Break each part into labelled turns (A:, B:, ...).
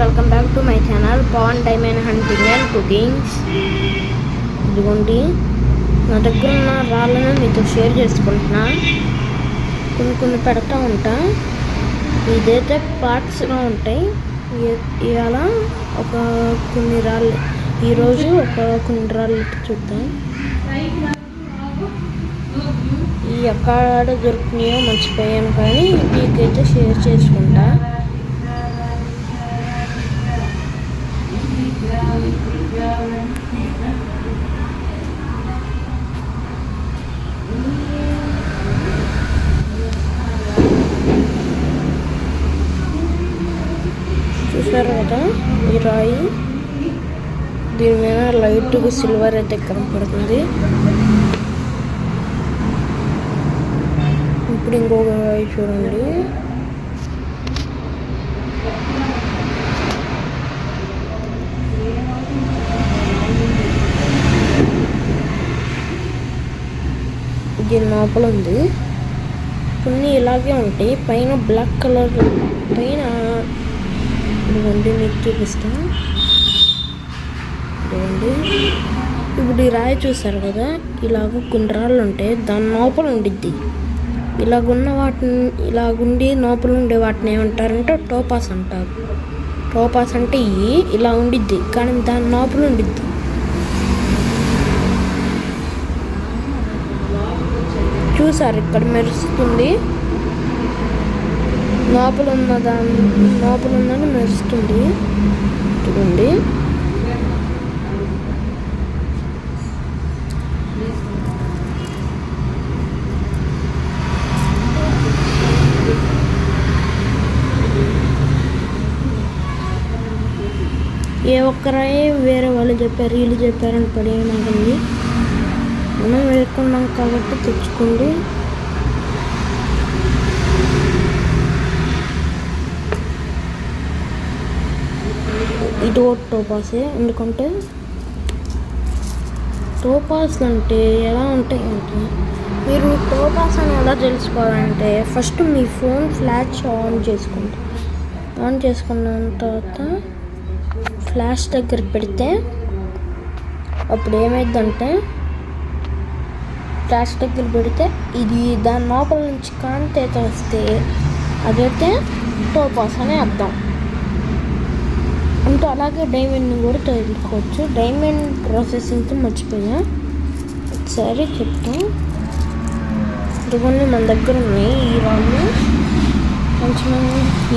A: Welcome back to my channel Pavan diamond hunting and cookings ఇదిగోండి నా దగ్గర ఉన్న రాళ్ళను మీతో షేర్ చేసుకుంటున్నా. కొన్ని కొన్ని పెడతా ఉంటా. ఇదైతే పార్ట్స్గా ఉంటాయి. ఇవాళ ఒక కొన్ని రాళ్ళు ఈరోజు ఒక కొన్ని రాళ్ళు చూద్దాం. ఈ ఎక్కడ దొరికినాయో మర్చిపోయాను కానీ మీకైతే షేర్ చేసుకుంటా. అనమాట ఈ రాయి దీని మీద లైట్ సిల్వర్ అయితే కనపడుతుంది. ఇప్పుడు ఇంకొక రాయి చూడండి. దీని లోపల ఉంది. కొన్ని ఇలాగే ఉంటాయి. పైన బ్లాక్ కలర్ పైన ఇదిగోండి మీకు చూపిస్తా. ఇదిగోండి ఇప్పుడు ఈ రాయి చూసారు కదా ఇలాగ కొన్ని రాళ్ళు ఉంటాయి దాని లోపల ఉండిద్ది. ఇలాగున్న వాటిని ఇలాగుండి లోపల ఉండే వాటిని ఏమంటారంటే టోపాస్ అంటారు. టోపాస్ అంటే ఇవి ఇలా ఉండిద్ది కానీ దాని లోపల ఉండిద్ది. చూసారు ఇక్కడ మెరుస్తుంది. లోపల ఉన్న దాని లోపల ఉన్న మెరుస్తుంది చూడండి ఏ ఒక్కరే వేరే వాళ్ళు చెప్పారు వీళ్ళు చెప్పారని పడేయనాకండి మనం వేసుకున్నాం కాబట్టి తెచ్చుకోండి. ఇది ఒక టోపాసే. ఎందుకంటే టోపాస్ అంటే ఎలా ఉంటాయి అంటే మీరు టోపాస్ అని ఎలా తెలుసుకోవాలంటే ఫస్ట్ మీ ఫోన్ ఫ్లాష్ ఆన్ చేసుకోండి ఆన్ చేసుకున్న తర్వాత ఫ్లాష్ దగ్గర పెడితే అప్పుడు ఏమైందంటే ఫ్లాష్ దగ్గర పెడితే ఇది దాని లోపల నుంచి కాంతి అయితే వస్తే అదైతే టోపాస్ అని అర్థం. అంటే అలాగే డైమండ్ని కూడా తెలుసుకోవచ్చు డైమండ్ ప్రాసెసింగ్తో మర్చిపోయా ఒకసారి చెప్తాం. ఇదిగోండి మన దగ్గర ఉన్నాయి ఈ రాళ్ళు. కొంచెం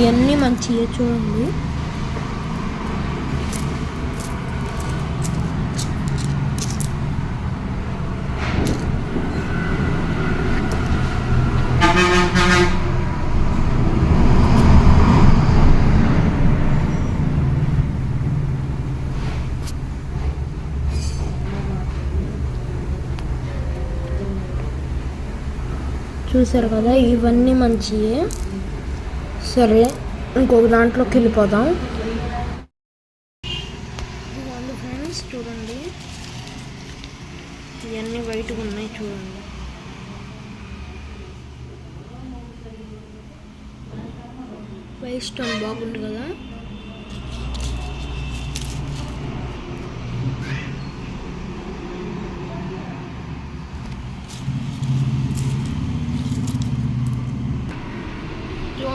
A: ఇవన్నీ మంచిగా చూడండి. చూసారు కదా ఇవన్నీ మంచియే. సరే ఇంకొక దాంట్లోకి వెళ్ళిపోదాం. ఇదిగోండి ఫ్రెండ్స్ చూడండి. ఇవన్నీ వైట్గా ఉన్నాయి చూడండి. వైట్ స్టోన్ బాగుంది కదా.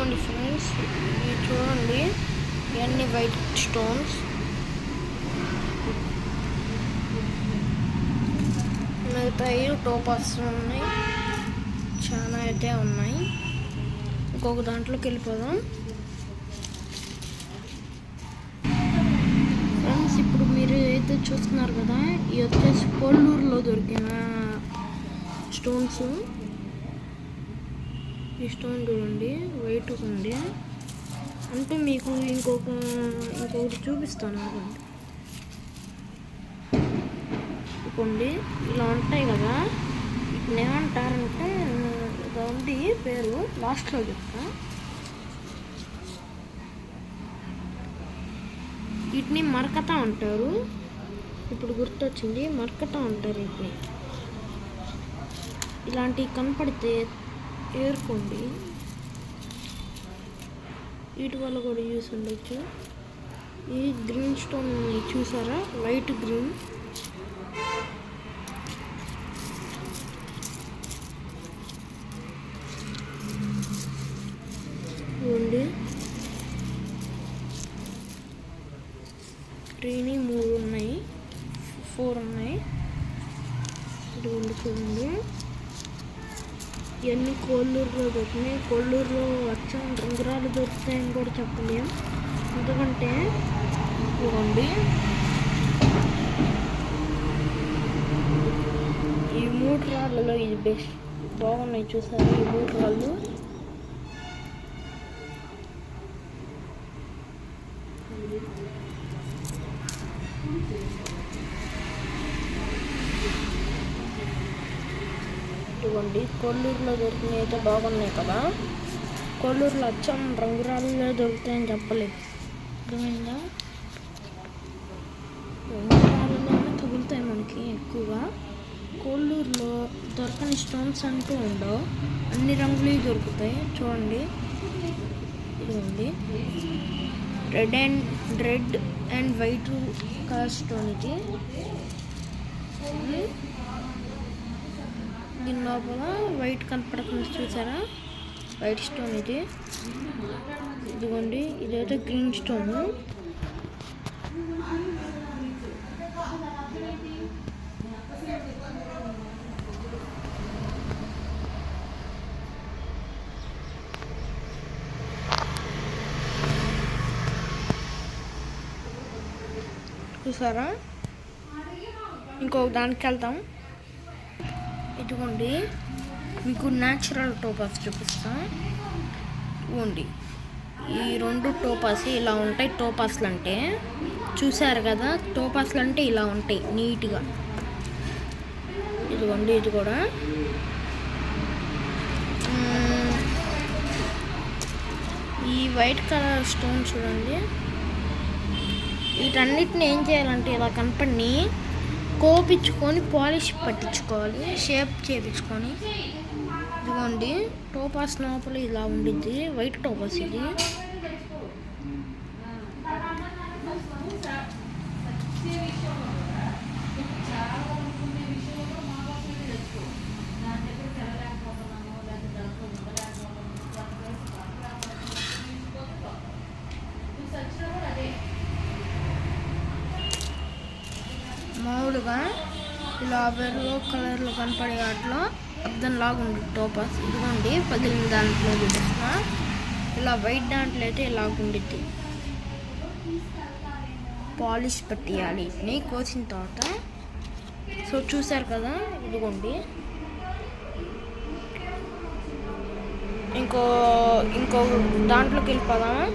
A: చూడండి ఫ్రెండ్స్ ఇవి చూడండి. ఇవన్నీ వైట్ స్టోన్స్ మిగతాయి టోపర్స్ ఉన్నాయి. చాలా అయితే ఉన్నాయి. ఇంకొక దాంట్లోకి వెళ్ళిపోదాం. ఫ్రెండ్స్ ఇప్పుడు మీరు అయితే చూస్తున్నారు కదా ఇవి వచ్చేసి కొల్లూరులో దొరికిన స్టోన్స్ ఈ స్టోన్ చూడండి వైట్ ఉంది. అంటే మీకు ఇంకొక ఇంకొకటి చూపిస్తాను అనుకోండి. ఇప్పుడు ఇలా ఉంటాయి కదా. ఇప్పుడు ఏమంటారంటే ఇలా ఉంది పేరు లాస్ట్లో చెప్తా. వీటిని మరకత అంటారు. ఇప్పుడు గుర్తొచ్చింది మరకత అంటారు వీటిని. ఇలాంటివి కనపడితే ఏరుకోండి. వీటి వల్ల కూడా యూస్ ఉండొచ్చు. ఈ గ్రీన్ స్టోన్ చూసారా? లైట్ గ్రీన్ ఇవ్వండి త్రీని మూడు ఉన్నాయి ఫోర్ ఉన్నాయి ఇదిగోండి చూడండి ఇవన్నీ కోల్లూరులో దొరికినాయి కోల్లూరులో వచ్చం ఉంగరాలు దొరుకుతాయని కూడా చెప్పలేం. ఎందుకంటే ఇవ్వండి. ఈ మూడు రాళ్ళలో ఇది బెస్ట్ బాగున్నాయి చూసారు ఈ మూడు రాళ్ళు? ఇదిగోండి కొల్లూరులో దొరికినవి అయితే బాగున్నాయి కదా. కొల్లూరులో అచ్చం రంగురాళ్ళలో దొరుకుతాయని చెప్పలేదు. అర్థమైందా? రంగురాళ్ళలోనే తగులుతాయి మనకి ఎక్కువగా. కొల్లూరులో దొరకని స్టోన్స్ అంటూ ఉండవు. అన్ని రంగులు దొరుకుతాయి. చూడండి. ఇదిగోండి. Red and red and white colour stone ఇది. దీని లోపల వైట్ కనపడుతుంది చూసారా? వైట్ స్టోన్ ఇది. ఇదిగోండి ఇదైతే గ్రీన్ స్టోన్. చూసారా? ఇంకొక దానికి వెళ్తాం ఇదిగోండి మీకు న్యాచురల్ టోపాస్ చూపిస్తా. ఇవ్వండి ఈ రెండు టోపాస్ ఇలా ఉంటాయి. టోపాస్లు అంటే చూసారు కదా టోపాస్లు అంటే ఇలా ఉంటాయి నీట్గా. ఇదిగోండి ఇది కూడా. ఈ వైట్ కలర్ స్టోన్ చూడండి. వీటన్నిటిని ఏం చేయాలంటే ఇలా కనపడిని కోపించుకొని పాలిష్ పట్టించుకోవాలి షేప్ చేపించుకొని. ఇదిగోండి టోపాస్ లోపల ఇలా ఉండిద్ది వైట్ టోపాస్ ఇది. ఇలా కలర్లో కనపడే వాటిలో అర్థంలాగా ఉంది. టోపాస్ ఇదిగోండి పగిలిన దాంట్లో చూపిస్తున్నా. ఇలా వైట్ దాంట్లో అయితే ఇలాగ ఉండిద్ది. పాలిష్ పెట్టేయాలి వీటిని కోసిన తర్వాత. సో చూసారు కదా ఇదిగోండి. ఇంకో ఇంకో దాంట్లోకి వెళ్ళిపోదామా?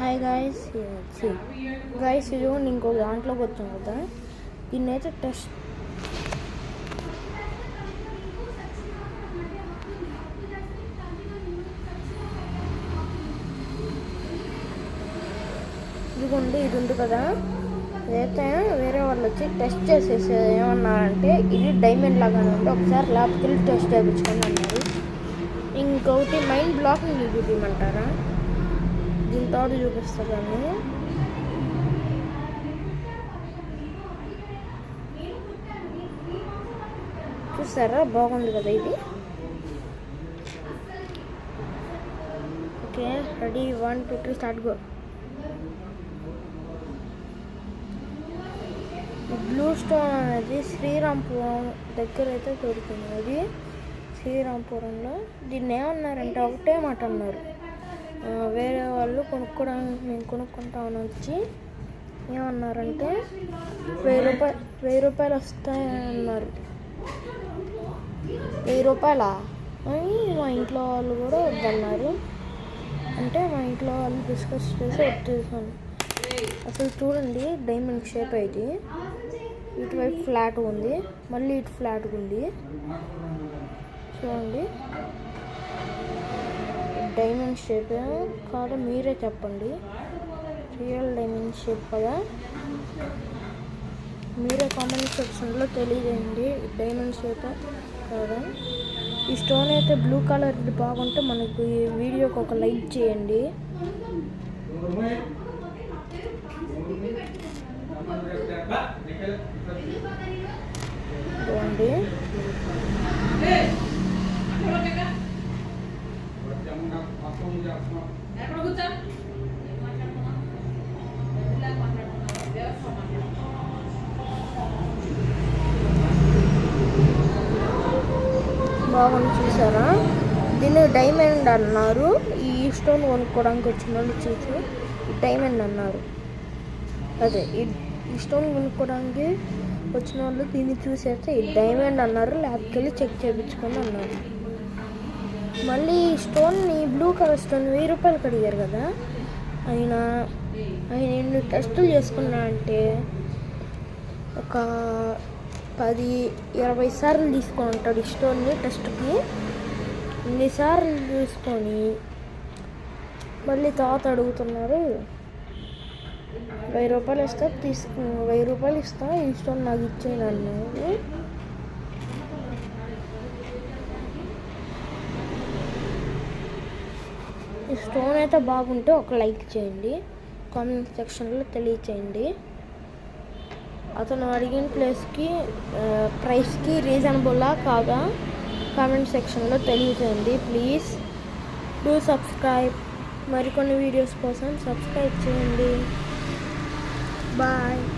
A: హాయ్ గాయస్ గాయస్ ఇదిగోండి ఇంకో దాంట్లోకి వచ్చాం కదా. దీన్ని అయితే టెస్ట్ ఇదిగోండి ఇది ఉంది కదా. ఇదైతే వేరే వాళ్ళు వచ్చి టెస్ట్ చేసేసేది ఏమన్నారంటే ఇది డైమండ్ లాగానే ఉంది. ఒకసారి ల్యాబ్కి వెళ్ళి టెస్ట్ చేయించుకోండి అన్నారు. ఇంకొకటి మైండ్ బ్లాకింగ్ చూపించమంటారా దీంతో చూపిస్తా చూపిస్తాను చూసారా? బాగుంది కదా ఇది. Okay ready. One two three start go blue stone అనేది శ్రీరాంపురం దగ్గర అయితే దొరికింది అది శ్రీరాంపురంలో. దీన్ని ఏమన్నారంటే ఒకటే మాట అన్నారు. వేరే వాళ్ళు కొనుక్కోవడానికి మేము కొనుక్కుంటామని వచ్చి ఏమన్నారంటే వెయ్యి రూపాయలు వెయ్యి రూపాయలు వస్తాయన్నారు. వెయ్యి రూపాయలా? అని మా ఇంట్లో వాళ్ళు కూడా వద్దన్నారు. అంటే మా ఇంట్లో వాళ్ళు డిస్కస్ చేసి వచ్చేసాను అసలు చూడండి డైమండ్ షేప్ అయితే ఇటువైపు ఫ్లాట్ ఉంది. మళ్ళీ ఇటు ఫ్లాట్ ఉంది. చూడండి. డైమండ్ షేప్ కాదు మీరే చెప్పండి. రియల్ డైమండ్ షేప్ కదా? మీరే కామెంట్ సెక్షన్లో తెలియజేయండి. డైమండ్ షేప్ కదా? ఈ స్టోన్ అయితే బ్లూ కలర్ బాగుంటే మనకు ఈ వీడియోకి ఒక లైక్ చేయండి. అండి బాగుంది చూసారా? దీన్ని డైమండ్ అన్నారు. ఈ స్టోన్ కొనుక్కోవడానికి వచ్చిన వాళ్ళు చూసి డైమండ్ అన్నారు. అదే ఈ స్టోన్ కొనుక్కోవడానికి వచ్చిన వాళ్ళు దీన్ని చూసేస్తే ఈ డైమండ్ అన్నారు ల్యాబ్కి వెళ్ళి చెక్ చేయించుకొని అన్నారు. మళ్ళీ ఈ స్టోన్ని బ్లూ కలర్ స్టోన్ వెయ్యి రూపాయలకి అడిగారు కదా. ఆయన ఆయన ఎన్ని టెస్టులు చేసుకున్నా అంటే ఒక పది ఇరవై సార్లు తీసుకొని ఉంటాడు ఈ స్టోన్ని టెస్ట్కి. ఇన్నిసార్లు చూసుకొని మళ్ళీ తాత అడుగుతున్నారు. వెయ్యి రూపాయలు ఇస్తా తీసుకు వెయ్యి రూపాయలు ఇస్తా ఈ స్టోన్ నాకు ఇచ్చేయండి నన్ను. ఈ స్టోన్ అయితే బాగుంటే ఒక లైక్ చేయండి కామెంట్ సెక్షన్లో తెలియచేయండి. అతను అడిగిన ప్లేస్కి ప్రైస్కి రీజనబుల్లా కాదా? కామెంట్ సెక్షన్లో తెలియచేయండి ప్లీజ్. Do subscribe. మరికొన్ని వీడియోస్ కోసం సబ్స్క్రైబ్ చేయండి. Bye.